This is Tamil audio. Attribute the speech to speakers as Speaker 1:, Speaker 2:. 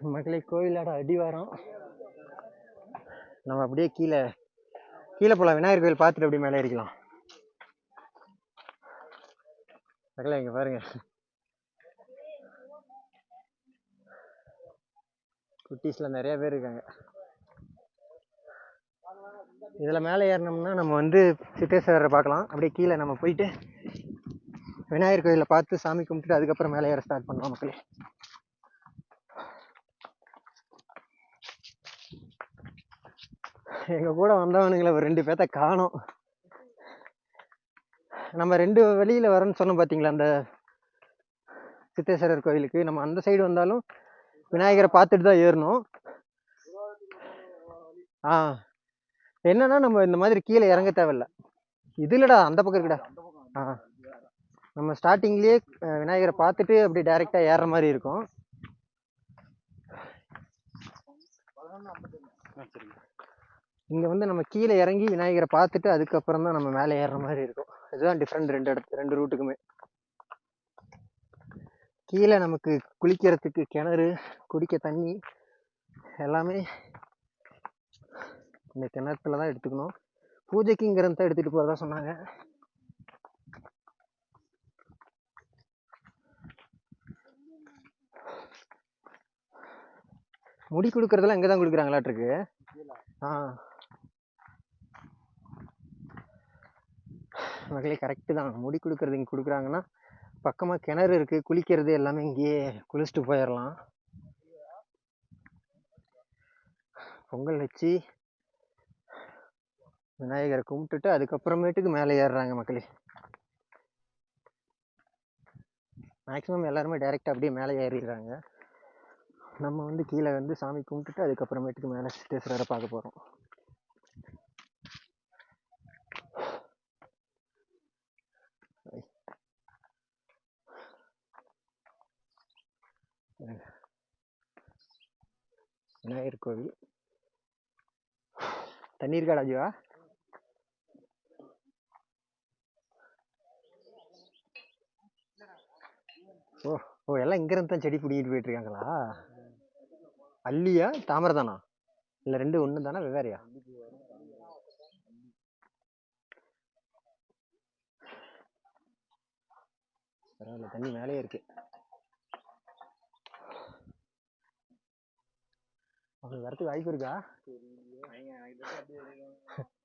Speaker 1: மக்களே கோயிலோட அடிவாரம் நம்ம அப்படியே கீழே கீழே போகலாம் விநாயகர் கோயில் பார்த்துட்டு அப்படியே மேலே ஏறிக்கலாம். மக்களே இங்கே பாருங்க. குட்டீஸ்ல நிறைய பேர் இருக்காங்க. இதில் மேலே ஏறினோம்னா நம்ம வந்து சித்தேஸ்வரரை பார்க்கலாம். அப்படியே கீழே நம்ம போயிட்டு விநாயகர் கோயிலை பார்த்து சாமி கும்பிட்டுட்டு அதுக்கப்புறம் மேலே ஏற ஸ்டார்ட் பண்ணலாம் மக்களே எங்கள் கூட வந்தவனுங்களை ஒரு ரெண்டு பேர்த்த காணோம். நம்ம ரெண்டு வெளியில் வரோன்னு சொன்னோம் பார்த்தீங்களா அந்த சித்தேஸ்வரர் கோயிலுக்கு. நம்ம அந்த சைடு வந்தாலும் விநாயகரை பார்த்துட்டு தான் ஏறணும். ஆ. என்னன்னா நம்ம இந்த மாதிரி கீழே இறங்க தேவையில்ல. இது இல்லடா அந்த பக்கம் இருக்குடா. ஆ. நம்ம ஸ்டார்டிங்லேயே விநாயகரை பார்த்துட்டு அப்படி டைரெக்டாக ஏறுற மாதிரி இருக்கும். இங்கே வந்து நம்ம கீழே இறங்கி விநாயகரை பார்த்துட்டு அதுக்கப்புறம் தான் நம்ம மேலே ஏறுற மாதிரி இருக்கும். இதுதான் டிஃப்ரெண்ட் ரெண்டு இடத்து ரெண்டு ரூட்டுக்குமே கீழே நமக்கு குளிக்கிறதுக்கு கிணறு குடிக்க தண்ணி எல்லாமே இந்த கிணத்துல தான் எடுத்துக்கணும். பூஜைக்கு தான் எடுத்துகிட்டு போகிறதா சொன்னாங்க. முடி கொடுக்கறதெல்லாம் இங்கே தான் கொடுக்குறாங்களாட்டிருக்கு ஆ. மகளே கரெக்டு தான். முடி கொடுக்குறது இங்கே கொடுக்குறாங்கன்னா பக்கமாக கிணறு இருக்குது குளிக்கிறது எல்லாமே இங்கேயே குளிச்சுட்டு போயிடலாம் பொங்கல் வச்சு விநாயகரை கும்பிட்டுட்டு அதுக்கப்புறமேட்டுக்கு மேலே ஏறுறாங்க மக்களே. மேக்ஸிமம் எல்லாருமே டைரெக்டாக அப்படியே மேலே ஏறிடுறாங்க. நம்ம வந்து கீழே வந்து சாமி கும்பிட்டுட்டு அதுக்கப்புறமேட்டுக்கு மேலே சித்தேஸ்வரரை பார்க்க போகிறோம் விநாயகர் கோவில். தண்ணீர் காடாஜிவா ஓ ஓ எல்லாம் இங்க இருந்து தான் செடி பிடிக்கிட்டு போயிட்டுருக்காங்களா அல்லியா தாமரை தானா? இல்லை ரெண்டு ஒன்று தானா வெவ்வேறையா? பரவாயில்ல தண்ணி மேலேயே இருக்கு. அவங்க வரத்துக்கு வாய்ப்பு இருக்கா?